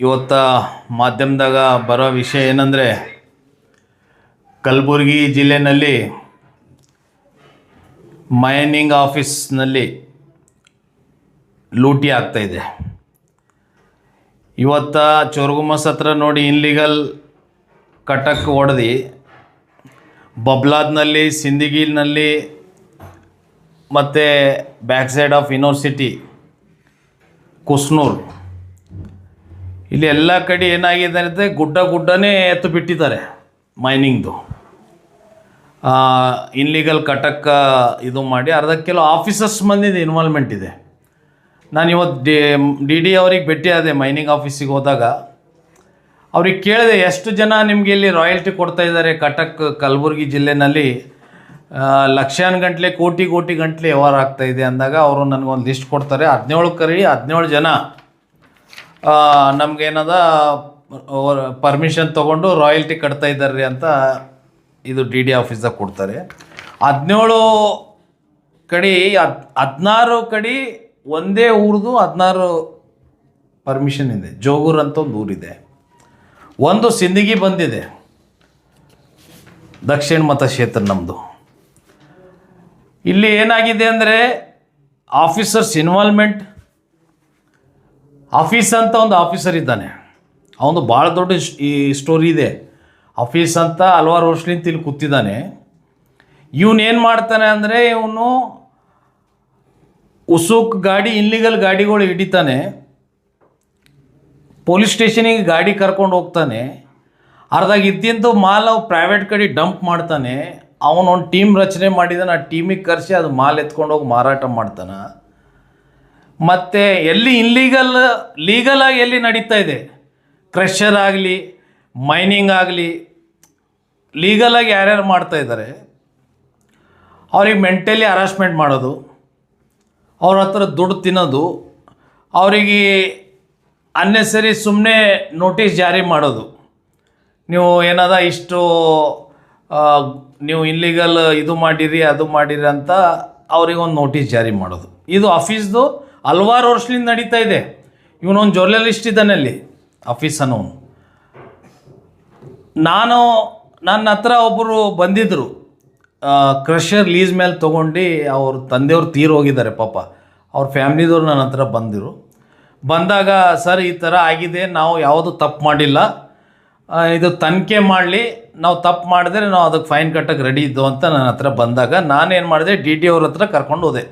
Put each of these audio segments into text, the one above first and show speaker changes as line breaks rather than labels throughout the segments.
ಇವತ್ತ ಮಾಧ್ಯಮದಾಗ ಬರೋ ವಿಷಯ ಏನಂದರೆ, ಕಲಬುರಗಿ ಜಿಲ್ಲೆಯಲ್ಲಿ ಮೈನಿಂಗ್ ಆಫೀಸ್ನಲ್ಲಿ ಲೂಟಿ ಆಗ್ತಾಯಿದೆ ಇವತ್ತ ಚೋರ್ಗುಮಸ್ ಹತ್ರ ನೋಡಿ ಇನ್ಲೀಗಲ್ ಕಟಕ್ ಹೊಡೆದು ಬಬ್ಲಾದ್ನಲ್ಲಿ, ಸಿಂದಿಗಿಲ್ನಲ್ಲಿ ಮತ್ತು back side of university Kusnoor. ಇಲ್ಲಿ ಎಲ್ಲ ಕಡೆ ಏನಾಗಿದೆ ಅಂದರೆ ಗುಡ್ಡ ಗುಡ್ಡನೇ ಎತ್ತು ಬಿಟ್ಟಿದ್ದಾರೆ ಮೈನಿಂಗ್ದು. ಇನ್ಲೀಗಲ್ ಕಟಕ್ ಇದು ಮಾಡಿ ಅರ್ಧ ಕೆಲವು ಆಫೀಸರ್ಸ್ ಮಂದಿದು ಇನ್ವಾಲ್ವ್ಮೆಂಟ್ ಇದೆ. ನಾನು ಇವತ್ತು ಡಿ ಡಿ ಅವ್ರಿಗೆ ಭೇಟಿ ಆದೆ ಮೈನಿಂಗ್ ಆಫೀಸಿಗೆ ಹೋದಾಗ. ಅವ್ರಿಗೆ ಕೇಳಿದೆ ಎಷ್ಟು ಜನ ನಿಮಗೆ ಇಲ್ಲಿ ರಾಯಲ್ಟಿ ಕೊಡ್ತಾ ಇದ್ದಾರೆ ಕಟಕ್, ಕಲಬುರಗಿ ಜಿಲ್ಲೆನಲ್ಲಿ? ಲಕ್ಷಾನ್ ಗಂಟ್ಲೆ, ಕೋಟಿ ಕೋಟಿ ಗಂಟ್ಲೆ ವ್ಯವಹಾರ ಆಗ್ತಾಯಿದೆ ಅಂದಾಗ ಅವರು ನನಗೊಂದು ಲಿಸ್ಟ್ ಕೊಡ್ತಾರೆ. ಹದಿನೇಳು ಕರಿ, ಹದಿನೇಳು ಜನ. ನಮಗೇನದ ಪರ್ಮಿಷನ್ ತೊಗೊಂಡು ರಾಯಲ್ಟಿ ಕಟ್ತಾ ಇದ್ದಾರೆ ಅಂತ ಇದು ಡಿ ಡಿ ಆಫೀಸ್ದಾಗ ಕೊಡ್ತಾರೆ. ಹದಿನೇಳು ಕಡೆ, ಹದ್, ಹದಿನಾರು ಕಡೆ ಒಂದೇ ಊರ್ದು ಹದಿನಾರು ಪರ್ಮಿಷನ್ ಇದೆ. ಜೋಗೂರ್ ಅಂತ ಒಂದು ಊರಿದೆ. ಒಂದು ಸಿಂದಗಿ ಬಂದಿದೆ. ದಕ್ಷಿಣ ಮತಕ್ಷೇತ್ರ ನಮ್ಮದು ಇಲ್ಲಿ ಏನಾಗಿದೆ ಅಂದರೆ ಆಫೀಸರ್ಸ್ ಇನ್ವಾಲ್ವ್ಮೆಂಟ್ ಆಫೀಸ್ ಅಂತ ಒಂದು ಆಫೀಸರ್ ಇದ್ದಾನೆ. ಅವನು ಭಾಳ ದೊಡ್ಡ ಈ ಸ್ಟೋರಿ ಇದೆ. ಆಫೀಸ್ ಅಂತ ಹಲವಾರು ವರ್ಷದಿಂದ ಇಲ್ಲಿ ಕೂತಿದ್ದಾನೆ. ಇವನೇನು ಮಾಡ್ತಾನೆ ಅಂದರೆ ಇವನು ಉಸುಕ್ ಗಾಡಿ ಇನ್ಲೀಗಲ್ ಗಾಡಿಗಳು ಹಿಡಿತಾನೆ. ಪೊಲೀಸ್ ಸ್ಟೇಷನಿಗೆ ಗಾಡಿ ಕರ್ಕೊಂಡು ಹೋಗ್ತಾನೆ. ಅರ್ಧಾಗ ಇದ್ದಿಂದು ಮಾಲ್ ಪ್ರೈವೇಟ್ ಕಡೆ ಡಂಪ್ ಮಾಡ್ತಾನೆ. ಅವನು ಒಂದು ಟೀಮ್ ರಚನೆ ಮಾಡಿದಾನೆ. ಆ ಟೀಮಿಗೆ ಕರೆಸಿ ಅದು ಮಾಲ್ ಎತ್ಕೊಂಡು ಹೋಗಿ ಮಾರಾಟ ಮಾಡ್ತಾನೆ. ಮತ್ತು ಎಲ್ಲಿ ಇನ್ಲೀಗಲ್ ಲೀಗಲಾಗಿ ಎಲ್ಲಿ ನಡೀತಾ ಇದೆ? ಕ್ರೆಷರ್ ಆಗಲಿ ಮೈನಿಂಗ್ ಆಗಲಿ ಲೀಗಲಾಗಿ ಯಾರ್ಯಾರು ಮಾಡ್ತಾ ಇದ್ದಾರೆ? ಅವ್ರಿಗೆ ಮೆಂಟಲಿ ಹರಾಸ್ಮೆಂಟ್ ಮಾಡೋದು, ಅವ್ರ ಹತ್ರ ದುಡ್ಡು ತಿನ್ನೋದು, ಅವರಿಗೆ ಅನ್ನೆಸರಿ ಸುಮ್ಮನೆ ನೋಟಿಸ್ ಜಾರಿ ಮಾಡೋದು. ನೀವು ಏನದ ಇಷ್ಟು ನೀವು ಇನ್ಲೀಗಲ್ ಇದು ಮಾಡಿರಿ, ಅದು ಮಾಡಿರಿ ಅಂತ ಅವ್ರಿಗೆ ಒಂದು ನೋಟಿಸ್ ಜಾರಿ ಮಾಡೋದು. ಇದು ಆಫೀಸ್ದು ಹಲ್ವಾರು ವರ್ಷದಿಂದ ನಡೀತಾ ಇದೆ. ಇವನೊಂದು ಜರ್ನಲಿಸ್ಟ್ ಇದ್ದಾನೆ ಅಲ್ಲಿ ಆಫೀಸ್ ಅನ್ನೋನು ನಾನು, ನನ್ನ ಹತ್ರ ಒಬ್ಬರು ಬಂದಿದ್ದರು ಕ್ರಷರ್ ಲೀಸ್ ಮೇಲೆ ತೊಗೊಂಡು ಅವ್ರ ತಂದೆಯವ್ರು ತೀರ್ ಹೋಗಿದ್ದಾರೆ ಪಾಪ. ಅವ್ರ ಫ್ಯಾಮ್ಲಿದವ್ರು ನನ್ನ ಹತ್ರ ಬಂದಿರು. ಬಂದಾಗ, ಸರ್, ಈ ಥರ ಆಗಿದೆ, ನಾವು ಯಾವುದು ತಪ್ಪು ಮಾಡಿಲ್ಲ. ಇದು ತನಿಖೆ ಮಾಡಲಿ. ನಾವು ತಪ್ಪು ಮಾಡಿದ್ರೆ ನಾವು ಅದಕ್ಕೆ ಫೈನ್ ಕಟ್ಟಕ್ಕೆ ರೆಡಿ ಇದ್ದೋ ಅಂತ ನನ್ನ ಹತ್ರ ಬಂದಾಗ ನಾನೇನು ಮಾಡಿದೆ, ಡಿ ಟಿ ಅವ್ರ ಹತ್ರ ಕರ್ಕೊಂಡು ಹೋದೆ.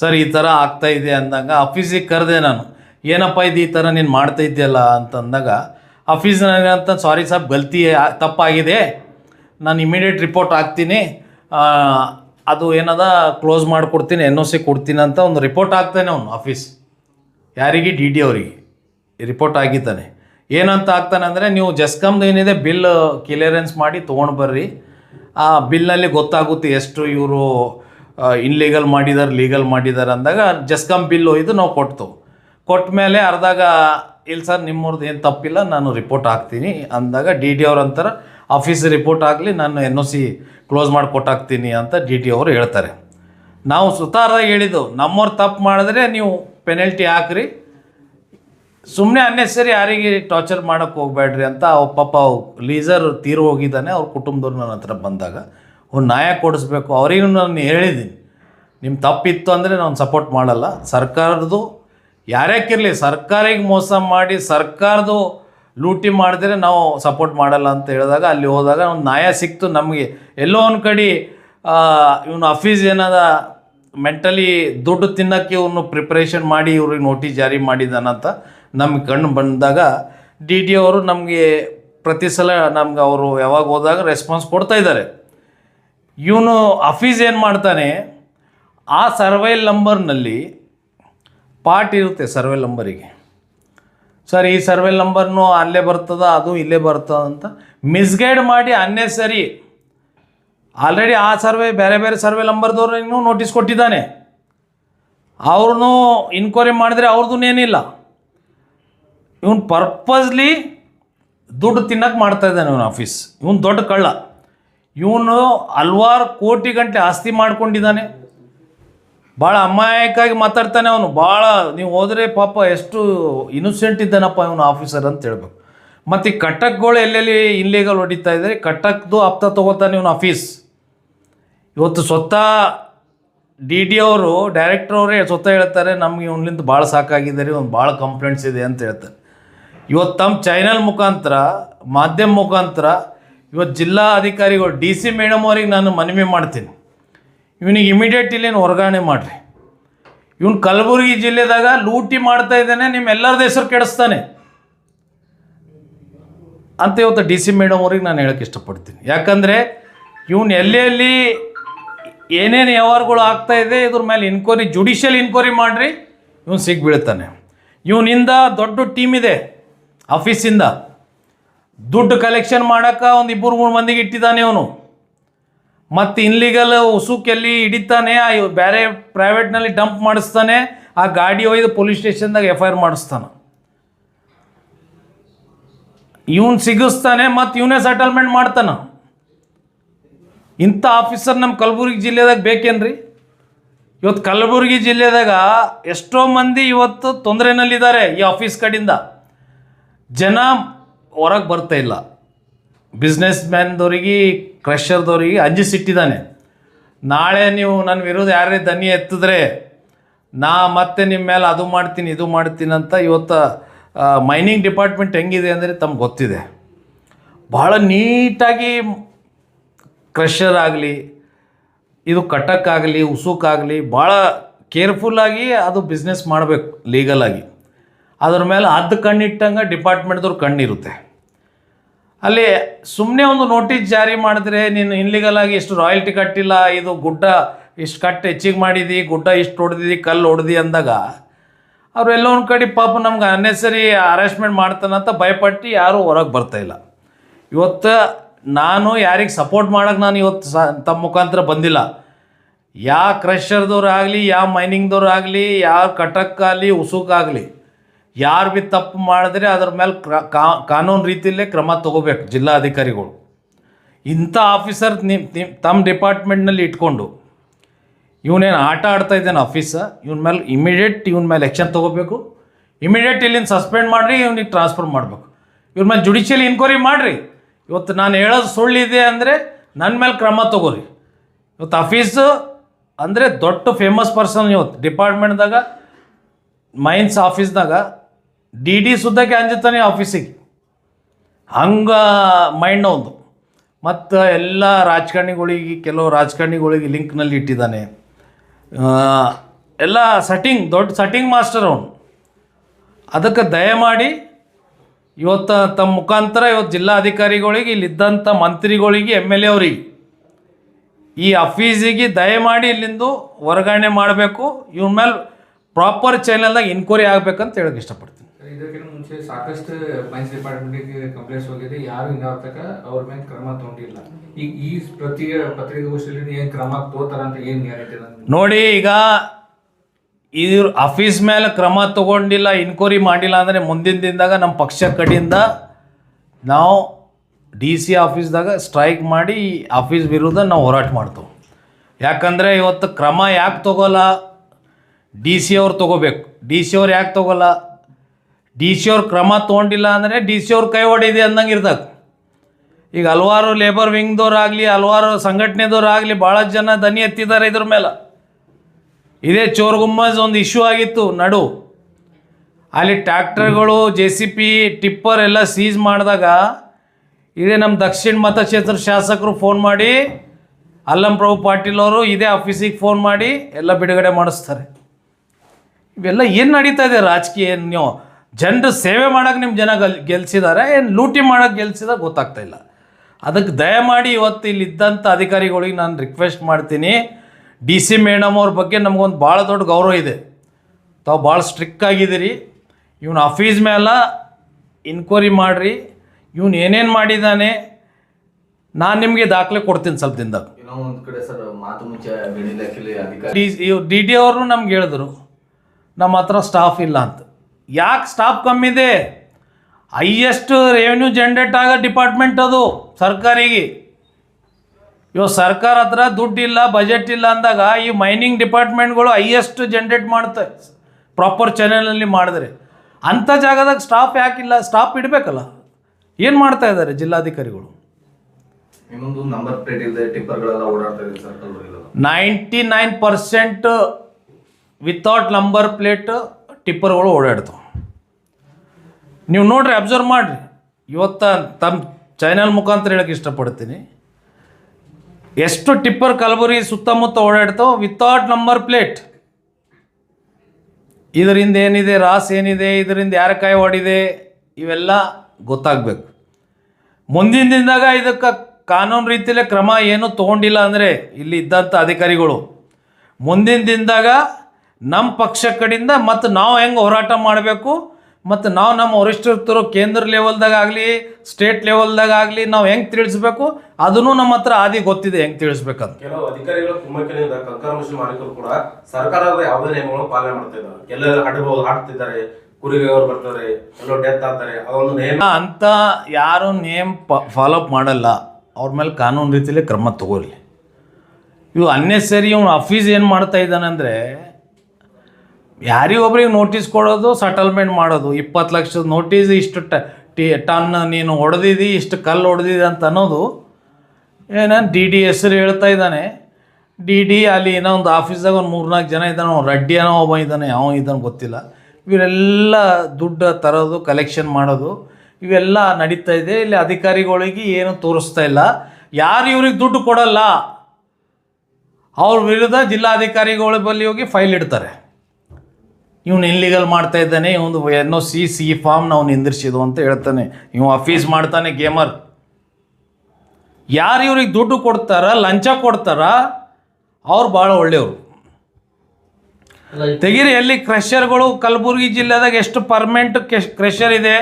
ಸರ್, ಈ ಥರ ಆಗ್ತಾ ಇದೆ ಅಂದಾಗ ಆಫೀಸಿಗೆ ಕರೆದೆ ನಾನು. ಏನಪ್ಪ ಇದು ಈ ಥರ ನೀನು ಮಾಡ್ತಾ ಇದ್ದೀಯಲ್ಲ ಅಂತ ಅಂದಾಗ ಆಫೀಸ್ನಾಗ ಅಂತ ಸಾರಿ ಸಾಬ್, ಗಲ್ತಿ ತಪ್ಪಾಗಿದೆ. ನಾನು ಇಮಿಡಿಯೇಟ್ ರಿಪೋರ್ಟ್ ಹಾಕ್ತೀನಿ. ಅದು ಏನದ, ಕ್ಲೋಸ್ ಮಾಡಿಕೊಡ್ತೀನಿ, ಎನ್ ಒ ಸಿ ಕೊಡ್ತೀನಿ ಅಂತ ಒಂದು ರಿಪೋರ್ಟ್ ಹಾಕ್ತಾನೆ ಅವನು ಆಫೀಸ್. ಯಾರಿಗೆ? ಡಿ ಡಿ ಅವರಿಗೆ. ರಿಪೋರ್ಟ್ ಆಗಿದ್ದಾನೆ. ಏನಂತ ಆಗ್ತಾನೆ ಅಂದರೆ ನೀವು ಜಸ್ಕಮ್ದು ಏನಿದೆ, ಬಿಲ್ ಕ್ಲಿಯರೆನ್ಸ್ ಮಾಡಿ ತೊಗೊಂಡು ಬರ್ರಿ. ಆ, ಬಿಲ್ನಲ್ಲಿ ಗೊತ್ತಾಗುತ್ತೆ ಎಷ್ಟು, ಇವರು ಇನ್ಲೀಗಲ್ ಮಾಡಿದ್ದಾರೆ ಲೀಗಲ್ ಮಾಡಿದ್ದಾರೆ ಅಂದಾಗ ಜಸ್ಕಮ್ ಬಿಲ್ ಇದು ನಾವು ಕೊಟ್ಟು ಕೊಟ್ಟ ಮೇಲೆ ಅರ್ಧಾಗ ಇಲ್ಲ ಸರ್ ನಿಮ್ಮವ್ರದ್ದು ಏನು ತಪ್ಪಿಲ್ಲ, ನಾನು ರಿಪೋರ್ಟ್ ಹಾಕ್ತೀನಿ. ಅಂದಾಗ ಡಿ ಡಿ ಅವ್ರು ಅಂತಾರೆ ಆಫೀಸ್ ರಿಪೋರ್ಟ್ ಆಗಲಿ, ನಾನು ಎನ್ ಒ ಸಿ ಕ್ಲೋಸ್ ಮಾಡಿ ಕೊಟ್ಟಾಕ್ತೀನಿ ಅಂತ ಡಿ ಟಿ ಅವರು ಹೇಳ್ತಾರೆ. ನಾವು ಸುತಾರದಾಗ ಹೇಳಿದ್ದು, ನಮ್ಮವ್ರು ತಪ್ಪು ಮಾಡಿದ್ರೆ ನೀವು ಪೆನಲ್ಟಿ ಹಾಕ್ರಿ. ಸುಮ್ಮನೆ ಅನ್ನೆಸರಿ ಯಾರಿಗೆ ಟಾರ್ಚರ್ ಮಾಡೋಕ್ಕೆ ಹೋಗ್ಬೇಡ್ರಿ ಅಂತ ಅವ್ರ ಪಾಪ ಲೀಸರ್ ತೀರು ಹೋಗಿದ್ದಾನೆ, ಅವ್ರ ಕುಟುಂಬದವ್ರು ನನ್ನ ಹತ್ರ ಬಂದಾಗ. ನ್ಯಾಯ ಕೊಡಿಸ್ಬೇಕು. ಅವರಿಗೂ ನಾನು ಹೇಳಿದ್ದೀನಿ ನಿಮ್ಮ ತಪ್ಪಿತ್ತು ಅಂದರೆ ನಾನು ಸಪೋರ್ಟ್ ಮಾಡಲ್ಲ. ಸರ್ಕಾರದ್ದು ಯಾರ್ಯಾಕಿರಲಿ, ಸರ್ಕಾರಿಗೆ ಮೋಸ ಮಾಡಿ ಸರ್ಕಾರದ್ದು ಲೂಟಿ ಮಾಡಿದ್ರೆ ನಾವು ಸಪೋರ್ಟ್ ಮಾಡಲ್ಲ ಅಂತ ಹೇಳಿದಾಗ ಅಲ್ಲಿ ಹೋದಾಗ ಒಂದು ನ್ಯಾಯ ಸಿಕ್ತು ನಮಗೆ. ಎಲ್ಲೋ ಒಂದು ಕಡೆ ಇವನು ಆಫೀಸ್ ಏನದ ಮೆಂಟಲಿ ದುಡ್ಡು ತಿನ್ನೋಕ್ಕೆ ಇವನು ಪ್ರಿಪ್ರೇಷನ್ ಮಾಡಿ ಇವ್ರಿಗೆ ನೋಟಿಸ್ ಜಾರಿ ಮಾಡಿದಾನಂತ ನಮಗೆ ಕಣ್ಣು ಬಂದಾಗ ಡಿ ಡಿ ಅವರು ನಮಗೆ ಪ್ರತಿ ಸಲ ನಮ್ಗೆ ಅವರು ಯಾವಾಗ ಹೋದಾಗ ರೆಸ್ಪಾನ್ಸ್ ಕೊಡ್ತಾ ಇದ್ದಾರೆ. ಇವನು ಆಫೀಸ್ ಏನು ಮಾಡ್ತಾನೆ? ಆ ಸರ್ವೈಲ್ ನಂಬರ್ನಲ್ಲಿ ಪಾರ್ಟ್ ಇರುತ್ತೆ ಸರ್ವೆಲ್ ನಂಬರಿಗೆ ಸರ್, ಈ ಸರ್ವೆಲ್ ನಂಬರ್ನು ಅಲ್ಲೇ ಬರ್ತದ, ಅದು ಇಲ್ಲೇ ಬರ್ತದ ಅಂತ ಮಿಸ್ಗೈಡ್ ಮಾಡಿ ಅನ್ನೆಸರಿ ಆಲ್ರೆಡಿ ಆ ಸರ್ವೆ ಬೇರೆ ಬೇರೆ ಸರ್ವೆ ನಂಬರ್ದವ್ರೂ ನೋಟಿಸ್ ಕೊಟ್ಟಿದ್ದಾನೆ. ಅವ್ರನ್ನೂ ಇನ್ಕ್ವೈರಿ ಮಾಡಿದರೆ ಅವ್ರದ್ದು ಏನಿಲ್ಲ. ಇವನು ಪರ್ಪಸ್ಲಿ ದುಡ್ಡು ತಿನ್ನಕ್ಕೆ ಮಾಡ್ತಾ ಇದ್ದಾನೆ ಇವನು ಆಫೀಸ್ ಇವನು ದೊಡ್ಡ ಕಳ್ಳ. ಇವನು ಹಲ್ವಾರು ಕೋಟಿ ಗಂಟೆ ಆಸ್ತಿ ಮಾಡ್ಕೊಂಡಿದ್ದಾನೆ. ಭಾಳ ಅಮಾಯಕಾಗಿ ಮಾತಾಡ್ತಾನೆ ಅವನು. ಭಾಳ, ನೀವು ಹೋದರೆ ಪಾಪ ಎಷ್ಟು ಇನೋಸೆಂಟ್ ಇದ್ದಾನಪ್ಪ ಇವನು ಆಫೀಸರ್ ಅಂತ ಹೇಳ್ಬೇಕು. ಮತ್ತು ಈ ಕಟ್ಟಕ್ಗಳು ಎಲ್ಲೆಲ್ಲಿ ಇನ್ಲೀಗಲ್ ಹೊಡಿತಾ ಇದ್ದಾರೆ? ಕಟ್ಟಕ್ದು ಆಪ್ತ ತೊಗೋತಾನೆ ಇವನು ಆಫೀಸ್ ಇವತ್ತು ಸ್ವತಃ ಡಿ ಡಿ ಅವರು ಡೈರೆಕ್ಟರ್ ಅವರೇ ಸ್ವತಃ ಹೇಳ್ತಾರೆ, ನಮ್ಗೆ ಇವನಿಂದ ಭಾಳ ಸಾಕಾಗಿದ್ದಾರೆ, ಇವನು ಭಾಳ ಕಂಪ್ಲೇಂಟ್ಸ್ ಇದೆ ಅಂತ ಹೇಳ್ತಾರೆ. ಇವತ್ತು ತಮ್ಮ ಚಾನಲ್ ಮುಖಾಂತರ, ಮಾಧ್ಯಮ ಮುಖಾಂತರ ಇವತ್ತು ಜಿಲ್ಲಾ ಅಧಿಕಾರಿಗಳು ಡಿ ಸಿ ಮೇಡಮ್ ಅವ್ರಿಗೆ ನಾನು ಮನವಿ ಮಾಡ್ತೀನಿ. ಇವನಿಗೆ ಇಮಿಡಿಯೇಟ್ ಇಲ್ಲಿ ವರ್ಗಾವಣೆ ಮಾಡಿರಿ. ಇವನು ಕಲಬುರಗಿ ಜಿಲ್ಲೆದಾಗ ಲೂಟಿ ಮಾಡ್ತಾ ಇದ್ದಾನೆ ನಿಮ್ಮ ಎಲ್ಲರದ ಹೆಸರು ಕೆಡಿಸ್ತಾನೆ. ಅಂತ ಇವತ್ತು ಡಿ ಸಿ ಮೇಡಮ್ ಅವ್ರಿಗೆ ನಾನು ಹೇಳಕ್ಕೆ ಇಷ್ಟಪಡ್ತೀನಿ. ಯಾಕಂದರೆ ಇವನು ಎಲ್ಲೆಲ್ಲಿ ಎಲ್ಲಿ ಏನೇನು ವ್ಯವಹಾರಗಳು ಆಗ್ತಾ ಇದೆ, ಇದ್ರ ಮೇಲೆ ಇನ್ಕ್ವೈರಿ ಜುಡಿಷಿಯಲ್ ಇನ್ಕ್ವೈರಿ ಮಾಡಿರಿ, ಇವನು ಸಿಗ್ಬೀಳ್ತಾನೆ ಇವನಿಂದ ದೊಡ್ಡ ಟೀಮ್ ಇದೆ ಆಫೀಸಿಂದ ದುಡ್ಡು ಕಲೆಕ್ಷನ್ ಮಾಡೋಕೆ ಒಂದು ಇಬ್ಬರು ಮೂರು ಮಂದಿಗೆ ಇಟ್ಟಿದ್ದಾನೆ ಅವನು. ಮತ್ತು ಇನ್ಲೀಗಲ್ ಉಸುಕೆಲ್ಲಿ ಹಿಡಿತಾನೆ, ಆ ಬೇರೆ ಪ್ರೈವೇಟ್ನಲ್ಲಿ ಡಂಪ್ ಮಾಡಿಸ್ತಾನೆ, ಆ ಗಾಡಿ ಒಯ್ದು ಪೊಲೀಸ್ ಸ್ಟೇಷನ್ದಾಗ ಎಫ್ ಐ ಆರ್ ಮಾಡಿಸ್ತಾನೆ. ಇವನು ಸಿಗಿಸ್ತಾನೆ, ಮತ್ತು ಇವನೇ ಸೆಟಲ್ಮೆಂಟ್ ಮಾಡ್ತಾನ. ಇಂಥ ಆಫೀಸರ್ ನಮ್ಮ ಕಲಬುರಗಿ ಜಿಲ್ಲೆದಾಗ ಬೇಕೇನ್ರಿ? ಇವತ್ತು ಕಲಬುರಗಿ ಜಿಲ್ಲೆದಾಗ ಎಷ್ಟೋ ಮಂದಿ ಇವತ್ತು ತೊಂದರೆನಲ್ಲಿದ್ದಾರೆ ಈ ಆಫೀಸ್ ಕಡೆಯಿಂದ. ಜನ ಹೊರಗೆ ಬರ್ತಾ ಇಲ್ಲ. ಬಿಸ್ನೆಸ್ ಮ್ಯಾನ್ದವ್ರಿಗೆ ಕ್ರಷರ್ದವ್ರಿಗೆ ಅಂಜಿಸಿಟ್ಟಿದ್ದಾನೆ ನಾಳೆ ನೀವು ನನ್ನ ವಿರುದ್ಧ ಯಾರೇ ದನಿ ಎತ್ತಿದ್ರೆ, ನಾ ಮತ್ತೆ ನಿಮ್ಮ ಮೇಲೆ ಅದು ಮಾಡ್ತೀನಿ, ಇದು ಮಾಡ್ತೀನಿ ಅಂತ ಇವತ್ತು ಮೈನಿಂಗ್ ಡಿಪಾರ್ಟ್ಮೆಂಟ್ ಹೆಂಗಿದೆ ಅಂದರೆ ತಮ್ಗೆ ಗೊತ್ತಿದೆ. ಭಾಳ ನೀಟಾಗಿ ಕ್ರಷರ್ ಆಗಲಿ, ಇದು ಕಟ್ಟಕ್ಕಾಗಲಿ ಉಸುಕಾಗಲಿ ಭಾಳ ಕೇರ್ಫುಲ್ಲಾಗಿ ಅದು ಬಿಸ್ನೆಸ್ ಮಾಡಬೇಕು ಲೀಗಲಾಗಿ ಅದ್ರ ಮೇಲೆ ಅದು ಕಣ್ಣಿಟ್ಟಂಗೆ ಡಿಪಾರ್ಟ್ಮೆಂಟ್ದವ್ರು ಕಣ್ಣಿರುತ್ತೆ. ಅಲ್ಲಿ ಸುಮ್ಮನೆ ಒಂದು ನೋಟಿಸ್ ಜಾರಿ ಮಾಡಿದ್ರೆ, ನೀನು ಇನ್ಲೀಗಲ್ ಆಗಿ ಇಷ್ಟು ರಾಯಲ್ಟಿ ಕಟ್ಟಿಲ್ಲ, ಇದು ಗುಡ್ಡ ಇಷ್ಟು ಕಟ್ಟು ಹೆಚ್ಚಿಗೆ ಮಾಡಿದಿ, ಗುಡ್ಡ ಇಷ್ಟು ಹೊಡೆದಿದ್ದಿ ಕಲ್ಲು ಹೊಡೆದಿ ಅಂದಾಗ, ಅವ್ರು ಎಲ್ಲೋ ಒಂದು ಕಡೆ ಪಾಪ ನಮ್ಗೆ ಅನ್ನೆಸರಿ ಅರೆಸ್ಟ್ಮೆಂಟ್ ಮಾಡ್ತಾನಂತ ಭಯಪಟ್ಟು ಯಾರೂ ಹೊರಗೆ ಬರ್ತಾಯಿಲ್ಲ ಇವತ್ತು ನಾನು ಯಾರಿಗೆ ಸಪೋರ್ಟ್ ಮಾಡೋಕೆ ನಾನು ಇವತ್ತು ಸ ತಮ್ಮ ಮುಖಾಂತರ ಬಂದಿಲ್ಲ. ಯಾವ ಕ್ರಷರ್ದವ್ರು ಆಗಲಿ ಯಾವ ಮೈನಿಂಗ್ದವ್ರು ಆಗಲಿ ಯಾವ ಕಟಕ್ಕಾಗಲಿ ಉಸುಕಾಗಲಿ ಯಾರು ಭೀ ತಪ್ಪು ಮಾಡಿದ್ರೆ ಅದ್ರ ಮೇಲೆ ಕಾನೂನು ರೀತಿಯಲ್ಲೇ ಕ್ರಮ ತಗೋಬೇಕು ಜಿಲ್ಲಾಧಿಕಾರಿಗಳು. ಇಂಥ ಆಫೀಸರ್ ನಿಮ್ಮ ನಿಮ್ಮ ತಮ್ಮ ಡಿಪಾರ್ಟ್ಮೆಂಟ್ನಲ್ಲಿ ಇಟ್ಕೊಂಡು ಇವನೇನು ಆಟ ಆಡ್ತಾ ಇದ್ದಾನೆ ಆಫೀಸ, ಇವನ ಮೇಲೆ ಇಮಿಡಿಯೇಟ್ ಇವನ ಮೇಲೆ ಎಕ್ಷನ್ ತೊಗೋಬೇಕು. ಇಮಿಡಿಯೇಟ್ ಇಲ್ಲಿಂದ ಸಸ್ಪೆಂಡ್ ಮಾಡಿರಿ, ಇವನಿಗೆ ಟ್ರಾನ್ಸ್ಫರ್ ಮಾಡಬೇಕು. ಇವ್ರ ಮೇಲೆ ಜುಡಿಷಿಯಲ್ ಇನ್ಕ್ವೈರಿ ಮಾಡಿರಿ. ಇವತ್ತು ನಾನು ಹೇಳೋದು ಸುಳ್ಳಿದೆ ಅಂದರೆ ನನ್ನ ಮೇಲೆ ಕ್ರಮ ತಗೋರಿ. ಇವತ್ತು ಆಫೀಸ್ ಅಂದರೆ ದೊಡ್ಡ ಫೇಮಸ್ ಪರ್ಸನ್ ಇವತ್ತು. ಡಿಪಾರ್ಟ್ಮೆಂಟ್ದಾಗ, ಮೈನ್ಸ್ ಆಫೀಸ್ದಾಗ ಡಿ ಡಿ ಸುದ್ದಕ್ಕೆ ಅಂಜುತ್ತಾನೆ ಆಫೀಸಿಗೆ ಹಂಗೆ ಮೈಂಡ್ ಒಂದು. ಮತ್ತು ಎಲ್ಲ ರಾಜಕಾರಣಿಗಳಿಗೆ, ಕೆಲವು ರಾಜಕಾರಣಿಗಳಿಗೆ ಲಿಂಕ್ನಲ್ಲಿ ಇಟ್ಟಿದ್ದಾನೆ. ಎಲ್ಲ ಸೆಟ್ಟಿಂಗ್ ದೊಡ್ಡ ಸೆಟ್ಟಿಂಗ್ ಮಾಸ್ಟರ್ ಅವನು. ಅದಕ್ಕೆ ದಯಮಾಡಿ ಇವತ್ತು ತಮ್ಮ ಮುಖಾಂತರ ಇವತ್ತು ಜಿಲ್ಲಾಧಿಕಾರಿಗಳಿಗೆ ಇಲ್ಲಿದ್ದಂಥ ಮಂತ್ರಿಗಳಿಗೆ ಎಂ ಎಲ್ ಎ ಅವರಿಗೆ ಈ ಅಫೀಸಿಗೆ ದಯಮಾಡಿ ಇಲ್ಲಿಂದು ವರ್ಗಾವಣೆ ಮಾಡಬೇಕು. ಇವ್ರ ಮೇಲೆ ಪ್ರಾಪರ್ ಚಾನೆಲ್ದಾಗ ಇನ್ಕ್ವೈರಿ ಆಗಬೇಕಂತ ಹೇಳಕ್ಕೆ ಇಷ್ಟಪಡ್ತೀನಿ.
ಮುಂಚೆ ಸಾಕಷ್ಟು ಮೈನ್ಸ್ ಡಿಪಾರ್ಟ್ಮೆಂಟ್ಗೆ ಕಂಪ್ಲೇಂಟ್ಸ್ ಹೋಗಿದೆ, ಯಾರು ಇನ್ನಾವರ್ತಕ ಅವ್ರ ಮೇಲೆ ಕ್ರಮ ತಗೊಂಡಿಲ್ಲ. ಈಗ ಈ ಪ್ರತಿ ಪತ್ರಿಕಾಗೋಷ್ಠಿಯಲ್ಲಿ ಏನು ಕ್ರಮ ತಗೋತಾರ ಅಂತ ಏನು ಗ್ಯಾರಂಟಿ
ನೋಡಿ, ಈಗ ಇದ್ರ ಆಫೀಸ್ ಮೇಲೆ ಕ್ರಮ ತಗೊಂಡಿಲ್ಲ ಇನ್ಕ್ವೈರಿ ಮಾಡಿಲ್ಲ ಅಂದರೆ ಮುಂದಿನ ದಿನದಾಗ ನಮ್ಮ ಪಕ್ಷ ಕಡೆಯಿಂದ ನಾವು ಡಿ ಸಿ ಆಫೀಸ್ದಾಗ ಸ್ಟ್ರೈಕ್ ಮಾಡಿ ಆಫೀಸ್ ವಿರುದ್ಧ ನಾವು ಹೋರಾಟ ಮಾಡ್ತೇವೆ. ಯಾಕಂದರೆ ಇವತ್ತು ಕ್ರಮ ಯಾಕೆ ತಗೋಲ್ಲ? ಡಿ ಸಿ ಅವ್ರು ತೊಗೋಬೇಕು. ಡಿ ಸಿ ಅವ್ರು ಯಾಕೆ ತಗೋಲ್ಲ? ಡಿ ಸಿ ಅವ್ರ ಕ್ರಮ ತೊಗೊಂಡಿಲ್ಲ ಅಂದರೆ ಡಿ ಸಿ ಅವ್ರ ಕೈ ಹೊಡಿದೆ ಅಂದಂಗೆ ಇರ್ದಾಗ ಈಗ ಹಲವಾರು ಲೇಬರ್ ವಿಂಗ್ದವ್ರಾಗಲಿ ಹಲವಾರು ಸಂಘಟನೆದವ್ರಾಗಲಿ ಭಾಳ ಜನ ದನಿ ಎತ್ತಿದ್ದಾರೆ ಇದ್ರ ಮೇಲೆ. ಇದೇ ಚೋರ್ ಗುಮ್ಮಜ್ ಒಂದು ಇಶ್ಯೂ ಆಗಿತ್ತು, ನಡು. ಅಲ್ಲಿ ಟ್ಯಾಕ್ಟರ್ಗಳು ಜೆ ಸಿ ಪಿ ಟಿಪ್ಪರ್ ಎಲ್ಲ ಸೀಸ್ ಮಾಡಿದಾಗ ಇದೇ ನಮ್ಮ ದಕ್ಷಿಣ ಮತಕ್ಷೇತ್ರ ಶಾಸಕರು ಫೋನ್ ಮಾಡಿ, ಅಲ್ಲಂ ಪ್ರಭು ಪಾಟೀಲ್ ಅವರು ಇದೇ ಆಫೀಸಿಗೆ ಫೋನ್ ಮಾಡಿ ಎಲ್ಲ ಬಿಡುಗಡೆ ಮಾಡಿಸ್ತಾರೆ. ಇವೆಲ್ಲ ಏನು ನಡೀತಾ ಇದೆ ರಾಜಕೀಯ, ನೀವು ಜನರು ಸೇವೆ ಮಾಡೋಕೆ ನಿಮ್ಮ ಜನ ಗಲ್ ಗೆಲ್ಸಿದ್ದಾರೆ ಏನು ಲೂಟಿ ಮಾಡೋಕೆ ಗೆಲ್ಸಿದಾಗ ಗೊತ್ತಾಗ್ತಾ ಇಲ್ಲ. ಅದಕ್ಕೆ ದಯಮಾಡಿ ಇವತ್ತು ಇಲ್ಲಿ ಇದ್ದಂಥ ಅಧಿಕಾರಿಗಳಿಗೆ ನಾನು ರಿಕ್ವೆಸ್ಟ್ ಮಾಡ್ತೀನಿ. ಡಿ ಸಿ ಮೇಡಮ್ ಅವ್ರ ಬಗ್ಗೆ ನಮಗೊಂದು ಭಾಳ ದೊಡ್ಡ ಗೌರವ ಇದೆ. ತಾವು ಭಾಳ ಸ್ಟ್ರಿಕ್ ಆಗಿದ್ದೀರಿ. ಇವನು ಆಫೀಸ್ ಮೇಲೆ ಇನ್ಕ್ವೈರಿ ಮಾಡಿರಿ. ಇವನು ಏನೇನು ಮಾಡಿದ್ದಾನೆ ನಾನು ನಿಮಗೆ ದಾಖಲೆ ಕೊಡ್ತೀನಿ ಸ್ವಲ್ಪ
ದಿನದ
ಡಿ ಡಿ ಡಿ ಅವರು ನಮ್ಗೆ ಹೇಳಿದ್ರು. ನಮ್ಮ ಹತ್ರ ಸ್ಟಾಫ್ ಇಲ್ಲ ಅಂತ. ಯಾಕೆ ಸ್ಟಾಫ್ ಕಮ್ಮಿ ಇದೆ? ಹೈಯೆಸ್ಟ್ ರೆವೆನ್ಯೂ ಜನ್ರೇಟ್ ಆಗೋ ಡಿಪಾರ್ಟ್ಮೆಂಟ್ ಅದು ಸರ್ಕಾರಿಗೆ. ಇವಾಗ ಸರ್ಕಾರ ಹತ್ರ ದುಡ್ಡಿಲ್ಲ ಬಜೆಟ್ ಇಲ್ಲ ಅಂದಾಗ ಈ ಮೈನಿಂಗ್ ಡಿಪಾರ್ಟ್ಮೆಂಟ್ಗಳು ಹೈಯೆಸ್ಟ್ ಜನ್ರೇಟ್ ಮಾಡ್ತವೆ ಪ್ರಾಪರ್ ಚಾನೆಲಲ್ಲಿ ಮಾಡಿದ್ರೆ. ಅಂಥ ಜಾಗದಾಗ ಸ್ಟಾಫ್ ಯಾಕಿಲ್ಲ ಸ್ಟಾಫ್ ಇಡಬೇಕಲ್ಲ? ಏನು ಮಾಡ್ತಾ ಇದ್ದಾರೆ ಜಿಲ್ಲಾಧಿಕಾರಿಗಳು ninety nine percent without number plate ಟಿಪ್ಪರ್ಗಳು ಓಡಾಡ್ತವೆ. ನೀವು ನೋಡ್ರಿ ಅಬ್ಸರ್ವ್ ಮಾಡಿರಿ. ಇವತ್ತು ತಮ್ಮ ಚಾನಲ್ ಮುಖಾಂತರ ಹೇಳಕ್ಕೆ ಇಷ್ಟಪಡ್ತೀನಿ. ಎಷ್ಟು ಟಿಪ್ಪರ್ ಕಲಬುರಿ ಸುತ್ತಮುತ್ತ ಓಡಾಡ್ತಾವೆ ವಿತೌಟ್ ನಂಬರ್ ಪ್ಲೇಟ್ ಇದರಿಂದ ಏನಿದೆ, ರಾಸ್ ಏನಿದೆ, ಇದರಿಂದ ಯಾರ ಕಾಯಿ ಓಡಿದೆ, ಇವೆಲ್ಲ ಗೊತ್ತಾಗಬೇಕು. ಮುಂದಿನ ದಿನದಾಗ ಇದಕ್ಕೆ ಕಾನೂನು ರೀತಿಯಲ್ಲೇ ಕ್ರಮ ಏನು ತೊಗೊಂಡಿಲ್ಲ ಅಂದರೆ ಇಲ್ಲಿ ಇದ್ದಂಥ ಅಧಿಕಾರಿಗಳು. ಮುಂದಿನ ದಿನದಾಗ ನಮ್ಮ ಪಕ್ಷ ಕಡೆಯಿಂದ ಮತ್ತು ನಾವು ಹೆಂಗೆ ಹೋರಾಟ ಮಾಡಬೇಕು? ಮತ್ತು ನಾವು ನಮ್ಮ ವರಿಷ್ಠರು ಕೇಂದ್ರ ಲೆವೆಲ್ದಾಗ ಆಗಲಿ ಸ್ಟೇಟ್ ಲೆವೆಲ್ದಾಗ ಆಗಲಿ ನಾವು ಹೆಂಗೆ ತಿಳಿಸ್ಬೇಕು? ಅದನ್ನು ನಮ್ಮ ಹತ್ರ ಆದಿ ಗೊತ್ತಿದೆ ಹೆಂಗೆ ತಿಳಿಸ್ಬೇಕಂತ.
ಕೆಲವು ಅಧಿಕಾರಿಗಳ ಕುಮ್ಮಕ್ಕಿನಿಂದ ಕಂಕರಮಿಷನ್ ಮಾಲೀಕರು ಕೂಡ ಸರ್ಕಾರದ ಯಾವುದೇ ನಿಯಮಗಳು ಪಾಲನೆ ಮಾಡ್ತಾ ಇದ್ದಾರೆ. ಎಲ್ಲೆಲ್ಲ ಹಡಬಹುದು ಹಾಕ್ತಿದ್ದಾರೆ ಕುರಿಗೆಯವರು ಬರ್ತಾರೆ ಎಲ್ಲೋ ಡೆತ್ ಆಗ್ತಾರೆ ಅದೊಂದು ನೇಮ
ಅಂತ ಯಾರು ನೇಮ್ ಫಾಲೋ ಅಪ್ ಮಾಡಲ್ಲ. ಅವ್ರ ಮೇಲೆ ಕಾನೂನು ರೀತಿಯಲ್ಲಿ ಕ್ರಮ ತಗೊಳ್ಳಿ. ಇವು ಅನ್ನೆಸರಿ ಇವನು ಆಫೀಸ್ ಏನು ಮಾಡ್ತಾ ಇದ್ದಾನೆ ಅಂದರೆ ಯಾರಿಗೊಬ್ರಿಗೆ ನೋಟಿಸ್ ಕೊಡೋದು ಸೆಟಲ್ಮೆಂಟ್ ಮಾಡೋದು. ಇಪ್ಪತ್ತು ಲಕ್ಷದ ನೋಟಿಸ್ ಇಷ್ಟು ಟ ಟನ್ ನೀನು ಹೊಡೆದಿದ್ದಿ ಇಷ್ಟು ಕಲ್ಲು ಹೊಡೆದಿದೆ ಅಂತ ಅನ್ನೋದು ಏನೋ ಡಿ ಡಿ ಹೆಸರು ಹೇಳ್ತಾ ಇದ್ದಾನೆ. ಡಿ ಡಿ ಅಲ್ಲಿ ಏನೋ ಒಂದು ಆಫೀಸ್ದಾಗ ಒಂದು ಮೂರ್ನಾಲ್ಕು ಜನ ಇದ್ದಾನೆ. ಅವ್ನು ರೆಡ್ಡಿ ಅನ್ನೋ ಒಬ್ಬ ಇದ್ದಾನೆ. ಯಾವ ಇದ್ದಾನೆ ಗೊತ್ತಿಲ್ಲ. ಇವರೆಲ್ಲ ದುಡ್ಡು ತರೋದು ಕಲೆಕ್ಷನ್ ಮಾಡೋದು, ಇವೆಲ್ಲ ನಡೀತಾ ಇದೆ. ಇಲ್ಲಿ ಅಧಿಕಾರಿಗಳಿಗೆ ಏನು ತೋರಿಸ್ತಾ ಇಲ್ಲ. ಯಾರು ಇವ್ರಿಗೆ ದುಡ್ಡು ಕೊಡಲ್ಲ? ಅವ್ರ ವಿರುದ್ಧ ಜಿಲ್ಲಾಧಿಕಾರಿಗಳ ಬಳಿ ಹೋಗಿ ಫೈಲ್ ಇಡ್ತಾರೆ. ಇವನು ಇನ್ಲೀಗಲ್ ಮಾಡ್ತಾ ಇದ್ದಾನೆ ಇವನು ಏನೋ ಸಿ ಸಿ ಫಾರ್ಮ್ ನಾವು ನಿಂದಿರ್ಸಿದ್ವು ಅಂತ ಹೇಳ್ತಾನೆ. ಇವ್ ಆಫೀಸ್ ಮಾಡ್ತಾನೆ ಗೇಮರ್. ಯಾರು ಇವ್ರಿಗೆ ದುಡ್ಡು ಕೊಡ್ತಾರ ಲಂಚ ಕೊಡ್ತಾರ ಅವ್ರು ಭಾಳ ಒಳ್ಳೆಯವರು. ತೆಗೀರಿ ಎಲ್ಲಿ ಕ್ರಷರ್ಗಳು ಕಲಬುರಗಿ ಜಿಲ್ಲೆದಾಗ ಎಷ್ಟು ಪರ್ಮನೆಂಟ್ ಕ್ರಷರ್ ಇದೆ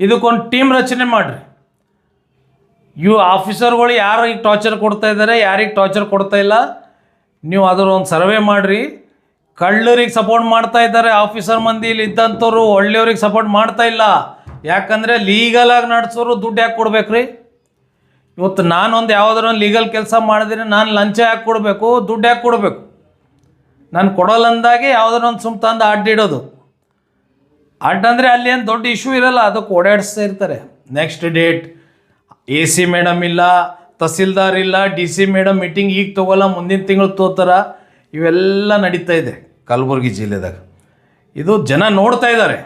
ಇದಕ್ಕೊಂದು ಟೀಮ್ ರಚನೆ ಮಾಡಿರಿ. ಇವು ಆಫೀಸರ್ಗಳು ಯಾರಿಗೆ ಟಾರ್ಚರ್ ಕೊಡ್ತಾ ಇದ್ದಾರೆ ಯಾರಿಗೆ ಟಾರ್ಚರ್ ಕೊಡ್ತಾ ಇಲ್ಲ ನೀವು ಅದರ ಒಂದು ಸರ್ವೆ ಮಾಡಿರಿ. ಕಳ್ಳರಿಗೆ ಸಪೋರ್ಟ್ ಮಾಡ್ತಾ ಇದ್ದಾರೆ ಆಫೀಸರ್ ಮಂದಿ ಇಲ್ಲಿ ಇದ್ದಂಥವ್ರು, ಒಳ್ಳೆಯವ್ರಿಗೆ ಸಪೋರ್ಟ್ ಮಾಡ್ತಾ ಇಲ್ಲ. ಯಾಕಂದರೆ ಲೀಗಲಾಗಿ ನಡೆಸೋರು ದುಡ್ಡು ಯಾಕೆ ಕೊಡ್ಬೇಕ್ರಿ? ಇವತ್ತು ನಾನೊಂದು ಯಾವುದಾರ ಒಂದು ಲೀಗಲ್ ಕೆಲಸ ಮಾಡಿದ್ರೆ ನಾನು ಲಂಚ ಯಾಕೆ ಕೊಡಬೇಕು? ದುಡ್ಡು ಯಾಕೆ ಕೊಡಬೇಕು? ನಾನು ಕೊಡೋಲ್ಲ ಅಂದಾಗೆ ಯಾವುದಾರ ಒಂದು ಸುಮ್ ತಂದು ಅಡ್ಡಿಡೋದು ಅಡ್ಡಂದರೆ ಅಲ್ಲಿ ಏನು ದೊಡ್ಡ ಇಶ್ಯೂ ಇರಲ್ಲ, ಅದಕ್ಕೆ ಓಡಾಡಿಸ್ತಾ ಇರ್ತಾರೆ. Next date A C madam ಇಲ್ಲ, ತಹಸೀಲ್ದಾರ್ ಇಲ್ಲ ಡಿ ಸಿ ಮೇಡಮ್ ಮೀಟಿಂಗ್ ಈಗ ತೊಗೊಲ್ಲ, ಮುಂದಿನ ತಿಂಗಳು ತೋತಾರ, ಇವೆಲ್ಲ ನಡೀತಾ ಇದೆ. ಕಲಬುರಗಿ ಜಿಲ್ಲೆದಾಗ. ಇದು ಜನ ನೋಡ್ತಾ ಇದ್ದಾರೆ.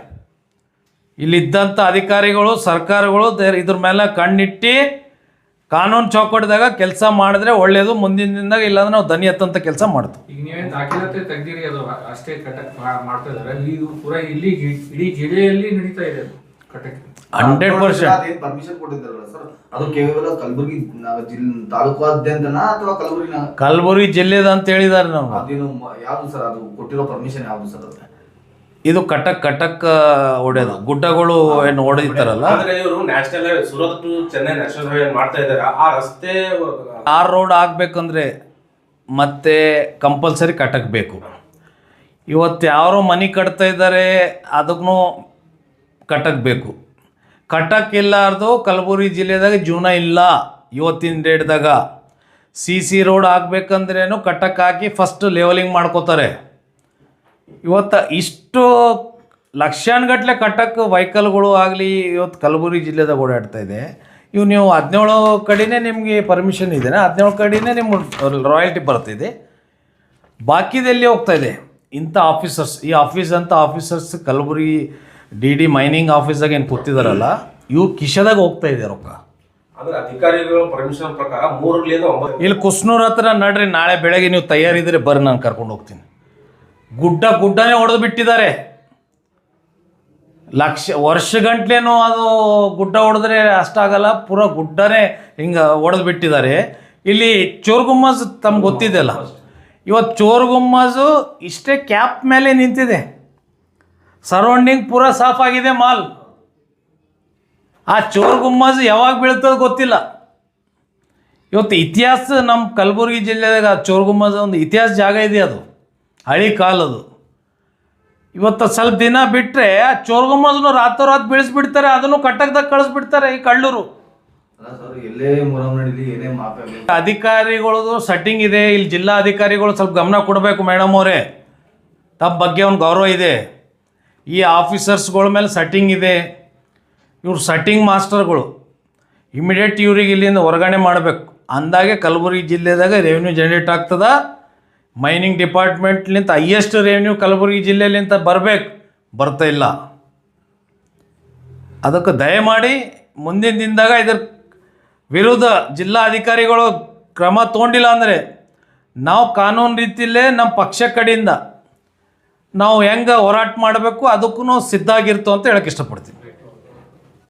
ಇಲ್ಲಿದ್ದಂಥ ಅಧಿಕಾರಿಗಳು, ಸರ್ಕಾರಗಳು ಇದ್ರ ಮೇಲೆ ಕಣ್ಣಿಟ್ಟು ಕಾನೂನು ಚೌಕಟ್ಟದಾಗ ಕೆಲಸ ಮಾಡಿದ್ರೆ ಒಳ್ಳೆಯದು ಮುಂದಿನ ದಿನದಾಗ ಇಲ್ಲಾಂದ್ರೆ ನಾವು ಧನಿ ಎತ್ತಂತ ಕೆಲಸ ಮಾಡ್ತೀವಿ.
ಈಗ ನೀವೇನು ದಾಖಲಾತಿ ತೆಗ್ದಿರಿ, ಅದು ಅಷ್ಟೇ ಕಟಕ್ ಮಾಡ್ತಾ ಇದ್ದಾರೆ. ಇದು ಪೂರ ಇಲ್ಲಿ ಇಡೀ ಜಿಲ್ಲೆಯಲ್ಲಿ ನಡೀತಾ ಇದೆ ಕಟಕ್
ಹಂಡ್ರೆಡ್ ಪರ್ಸೆಂಟ್.
ಪರ್ಮಿಷನ್ ಕೊಟ್ಟಿದ್ದಾರಲ್ಲ ಸರ್ ಅದು ಕೇವಲ ಕಲಬುರಗಿ ಜಿಲ್ಲೆ ಜಿಲ್ ತಾಲೂಕಾದ್ಯಂತನಾ ಅಥವಾ ಕಲಬುರಗಿ
ಕಲಬುರಗಿ ಜಿಲ್ಲೆದ ಅಂತ ಹೇಳಿದಾರೆ ನಾವು.
ಅದೇನು ಯಾವ್ದು ಸರ್ ಅದು ಕೊಟ್ಟಿರೋ ಪರ್ಮಿಷನ್ ಯಾವ್ದು ಸರ್ ಅದು?
ಇದು ಕಟಕ್ ಕಟಕ್ ಹೊಡೆಯೋದು ಗುಡ್ಡಗಳು ಏನು ಹೊಡೆದಿರ್ತಾರಲ್ಲ
ಆದ್ರೆ ಇವರು national Surat to Chennai national highway ಮಾಡ್ತಾ ಇದ್ದಾರೆ? ಆ ರಸ್ತೆ
ಆರ್ ರೋಡ್ ಆಗ್ಬೇಕಂದ್ರೆ ಮತ್ತೆ ಕಂಪಲ್ಸರಿ ಕಟಕ್ ಬೇಕು. ಇವತ್ತು ಯಾರೋ ಮನೆ ಕಟ್ತಾ ಇದ್ದಾರೆ ಅದಕ್ಕೂ ಕಟಕ್ ಬೇಕು. ಕಟಕ್ ಇಲ್ಲಾರ್ದು ಕಲಬುರಗಿ ಜಿಲ್ಲೆದಾಗ ಜೀವನ ಇಲ್ಲ. ಇವತ್ತಿನ ಡೇಟ್ದಾಗ ಸಿ ಸಿ ರೋಡ್ ಆಗಬೇಕಂದ್ರೇನು ಕಟಕ್ ಹಾಕಿ ಫಸ್ಟ್ ಲೆವೆಲಿಂಗ್ ಮಾಡ್ಕೋತಾರೆ. ಇವತ್ತು ಇಷ್ಟು ಲಕ್ಷಾನುಗಟ್ಲೆ ಕಟಕ್ ವೆಹಿಕಲ್ಗಳು ಆಗಲಿ ಇವತ್ತು ಕಲಬುರಗಿ ಜಿಲ್ಲೆದಾಗ ಓಡಾಡ್ತಾ ಇದೆ. ಇವು ನೀವು ಹದಿನೇಳು ಕಡೆನೇ ನಿಮಗೆ ಪರ್ಮಿಷನ್ ಇದೆನಾ ಹದಿನೇಳು ಕಡೆನೇ ನಿಮ್ಮ ರಾಯಲ್ಟಿ ಬರ್ತಿದೆ. ಬಾಕಿದೆಲ್ಲಿ ಹೋಗ್ತಾ ಇದೆ? ಇಂಥ ಆಫೀಸರ್ಸ್ ಈ ಆಫೀಸ್ ಅಂತ officers Kalaburagi D D mining ಆಫೀಸಾಗ ಏನು ಕೂತಿದಾರಲ್ಲ ಇವು ಕಿಶದಾಗ ಹೋಗ್ತಾ ಇದೆ ರೊಕ್ಕ.
ಅಂದ್ರೆ ಅಧಿಕಾರಿಗಳ ಪರ್ಮಿಷನ್ ಪ್ರಕಾರ ಮೂರರಿಂದ ಒಂಬತ್ತು
ಇಲ್ಲಿ ಕುಸ್ನೂರ್ ಹತ್ರ ನಡ್ರಿ ನಾಳೆ ಬೆಳಗ್ಗೆ ನೀವು ತಯಾರಿದ್ರೆ ಬರ್ರಿ ನಾನು ಕರ್ಕೊಂಡು ಹೋಗ್ತೀನಿ. ಗುಡ್ಡ ಗುಡ್ಡನೇ ಹೊಡೆದು ಬಿಟ್ಟಿದ್ದಾರೆ. ಲಕ್ಷ ವರ್ಷ ಗಂಟ್ಲೇನು ಅದು ಗುಡ್ಡ ಹೊಡೆದ್ರೆ ಅಷ್ಟಾಗಲ್ಲ ಪೂರ ಗುಡ್ಡನೇ ಹಿಂಗೆ ಹೊಡೆದು ಬಿಟ್ಟಿದ್ದಾರೆ. ಇಲ್ಲಿ ಚೋರ್ ಗುಮ್ಮಸ್ ತಮ್ಗೆ ಗೊತ್ತಿದೆಯಲ್ಲ ಇವತ್ತು ಚೋರ್ಗುಮ್ಮಜು ಇಷ್ಟೇ ಕ್ಯಾಪ್ ಮೇಲೆ ನಿಂತಿದೆ. ಸರೌಂಡಿಂಗ್ ಪೂರ ಸಾಫ್ ಆಗಿದೆ ಮಾಲ್. ಆ ಚೋರ್ ಗುಮ್ಮಜ್ ಯಾವಾಗ ಬೀಳ್ತದ ಗೊತ್ತಿಲ್ಲ. ಇವತ್ತು ಇತಿಹಾಸ ನಮ್ಮ ಕಲಬುರಗಿ ಜಿಲ್ಲೆದಾಗ ಚೋರ್ ಗುಮ್ಮಜ ಒಂದು ಇತಿಹಾಸ ಜಾಗ ಇದೆ ಅದು. ಹಳಿ ಕಾಲದು ಇವತ್ತು ಸ್ವಲ್ಪ ದಿನ ಬಿಟ್ಟರೆ ಆ ಚೋರ್ ಗುಮ್ಮಜನ್ನು ರಾತ್ರೋರಾತ್ ಬೀಳಿಸ್ಬಿಡ್ತಾರೆ, ಅದನ್ನು ಕಟ್ಟಕ್ದಾಗ ಕಳಿಸ್ಬಿಡ್ತಾರೆ ಈ ಕಳ್ಳರು. ಅಧಿಕಾರಿಗಳದು ಸೆಟ್ಟಿಂಗ್ ಇದೆ, ಇಲ್ಲಿ ಜಿಲ್ಲಾ ಅಧಿಕಾರಿಗಳು ಸ್ವಲ್ಪ ಗಮನ ಕೊಡಬೇಕು ಮೇಡಮ್ ಅವರೇ. ತಮ್ಮ ಬಗ್ಗೆ ಒಂದು ಗೌರವ ಇದೆ. ಈ ಆಫೀಸರ್ಸ್ಗಳ ಮೇಲೆ ಸೆಟ್ಟಿಂಗ್ ಇದೆ. ಇವ್ರು ಸೆಟ್ಟಿಂಗ್ ಮಾಸ್ಟರ್ಗಳು. ಇಮಿಡಿಯೇಟ್ ಇವ್ರಿಗೆ ಇಲ್ಲಿಂದ ಹೊರಗಡೆ ಮಾಡಬೇಕು. ಅಂದಾಗೆ ಕಲಬುರಗಿ ಜಿಲ್ಲೆದಾಗ ರೆವಿನ್ಯೂ ಜನರೇಟ್ ಆಗ್ತದ. ಮೈನಿಂಗ್ ಡಿಪಾರ್ಟ್ಮೆಂಟ್ಲಿಂತ ಹೈಯೆಸ್ಟ್ ರೆವಿನ್ಯೂ ಕಲಬುರಗಿ ಜಿಲ್ಲೆಲಿಂತ ಬರಬೇಕು. ಬರ್ತಾ ಇಲ್ಲ. ಅದಕ್ಕೆ ದಯಮಾಡಿ ಮುಂದಿನ ದಿನದಾಗ ಇದ್ರ ವಿರುದ್ಧ ಜಿಲ್ಲಾಧಿಕಾರಿಗಳು ಕ್ರಮ ತೊಗೊಂಡಿಲ್ಲ ಅಂದರೆ ನಾವು ಕಾನೂನು ರೀತಿಯಲ್ಲೇ ನಮ್ಮ ಪಕ್ಷ ಕಡೆಯಿಂದ ನಾವು ಹೆಂಗೆ ಹೋರಾಟ ಮಾಡಬೇಕು ಅದಕ್ಕೂ ಸಿದ್ಧ ಆಗಿರ್ತು ಅಂತ ಹೇಳಕ್ಕೆ ಇಷ್ಟಪಡ್ತೀನಿ.